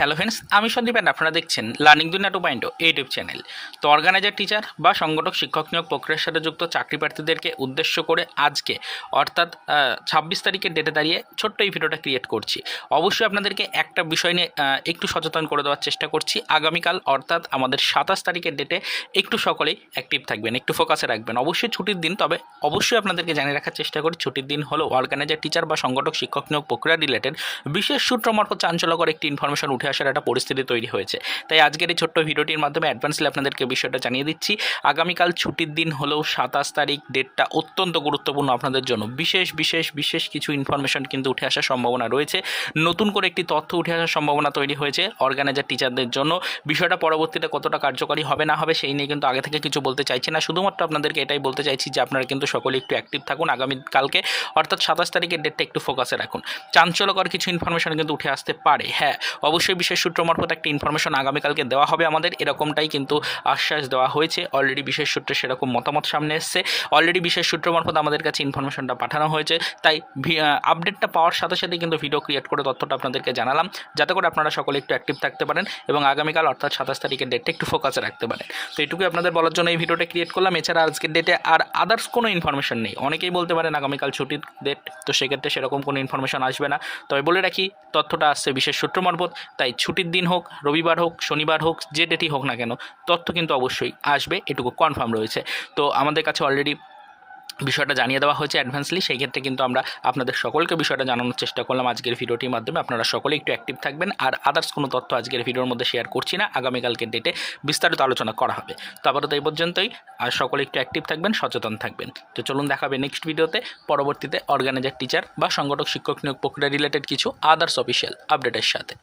Hello friends আমি Sandeep and আপনারা দেখছেন learning Duniya two point YouTube channel তো অর্গানাইজার টিচার বা সংগঠক, শিক্ষক নিয়োগ প্রক্রিয়ার সাথে যুক্ত চাকরি প্রার্থীদেরকে উদ্দেশ্য করে আজকে অর্থাৎ ছাব্বিশ তারিখের ডেটে দাঁড়িয়ে ছোট্ট এই ভিডিওটা ক্রিয়েট করছি। অবশ্যই আপনাদেরকে একটা বিষয় নিয়ে একটু সচেতন করে দেওয়ার চেষ্টা করছি। আগামীকাল অর্থাৎ আমাদের সাতাশ তারিখের ডেটে একটু সকলেই অ্যাক্টিভ থাকবেন, একটু ফোকাসে রাখবেন। অবশ্যই ছুটির দিন, তবে অবশ্যই আপনাদেরকে জানিয়ে রাখার চেষ্টা করি, ছুটির দিন হলো অর্গানাইজার টিচার বা সংগঠক, শিক্ষক নিয়োগ প্রক্রিয়া রিলেটেড বিশেষ সূত্র মারফত চাঞ্চল্যকর একটি ইনফরমেশন উঠে আসার একটা পরিস্থিতি তৈরি হয়েছে। তাই আজকের এই ছোট্ট ভিডিওটির মাধ্যমে অ্যাডভান্সলি আপনাদেরকে বিষয়টা জানিয়ে দিচ্ছি। আগামীকাল ছুটির দিন হলেও সাতাশ তারিখ ডেটটা অত্যন্ত গুরুত্বপূর্ণ আপনাদের জন্য। বিশেষ বিশেষ বিশেষ কিছু ইনফরমেশন কিন্তু উঠে আসার সম্ভাবনা রয়েছে। নতুন করে একটি তথ্য উঠে আসার সম্ভাবনা তৈরি হয়েছে অর্গানাইজার টিচারদের জন্য। বিষয়টা পরবর্তীতে কতটা কার্যকরী হবে, না হবে সেই নিয়ে কিন্তু আগে থেকে কিছু বলতে চাইছি না। শুধুমাত্র আপনাদেরকে এটাই বলতে চাইছি যে আপনারা কিন্তু সকলে একটু অ্যাক্টিভ থাকুন। আগামীকালকে অর্থাৎ সাতাশ তারিখের ডেটটা একটু ফোকাসে রাখুন। চাঞ্চল্যকর কিছু ইনফরমেশন কিন্তু উঠে আসতে পারে। হ্যাঁ অবশ্যই বিশেষ সূত্র মারফত একটা ইনফরমেশন আগামীকালকে দেওয়া হবে আমাদের। এরকমটাই কিন্তু আশ্বাস দেওয়া হয়েছে। অলরেডি বিশেষ সূত্রে সেরকম মতামত সামনে এসছে। অলরেডি বিশেষ সূত্র মারফত আমাদের কাছে ইনফরমেশনটা পাঠানো হয়েছে। তাই আপডেটটা পাওয়ার সাথে সাথে কিন্তু ভিডিও ক্রিয়েট করে তথ্যটা আপনাদেরকে জানালাম। যাতে করে আপনারা সকলে একটু অ্যাক্টিভ থাকতে পারেন এবং আগামীকাল অর্থাৎ সাতাশ তারিখের ডেটটা একটু ফোকাসে রাখতে পারেন। তো এটুকুই আপনাদের বলার জন্য এই ভিডিওটা ক্রিয়েট করলাম। এছাড়া আজকের ডেটে আর আদার্স কোনো ইনফরমেশন নেই। অনেকেই বলতে পারেন আগামীকাল ছুটির ডেট তো সেক্ষেত্রে সেরকম কোনো ইনফরমেশন আসবে না। তবে বলে রাখি, তথ্যটা আসছে বিশেষ সূত্র মারফত, তাই ছুটির দিন হোক, রবিবার হোক, শনিবার হোক, যে ডেটই হোক না কেন, তথ্য কিন্তু অবশ্যই আসবে, এটুকু কনফার্ম রয়েছে। তো আমাদের কাছে অলরেডি বিষয়টা জানিয়ে দেওয়া হয়েছে অ্যাডভান্সলি সেই ক্ষেত্রে কিন্তু আমরা আপনাদের সকলকে বিষয়টা জানানোর চেষ্টা করলাম আজকের ভিডিওটির মাধ্যমে। আপনারা সকলে একটু অ্যাক্টিভ থাকবেন, আর আদার্স কোনো তথ্য আজকের ভিডিওর মধ্যে শেয়ার করছি না, আগামীকালকের ডেটে বিস্তারিত আলোচনা করা হবে। তো আপাতত এই পর্যন্তই, আর সকলে একটু অ্যাক্টিভ থাকবেন, সচেতন থাকবেন। তো চলুন দেখাবে নেক্সট ভিডিওতে পরবর্তীতে অর্গানাইজার টিচার বা সংগঠক, শিক্ষক নিয়োগ প্রক্রিয়া রিলেটেড কিছু আদার্স অফিসিয়াল আপডেটের সাথে।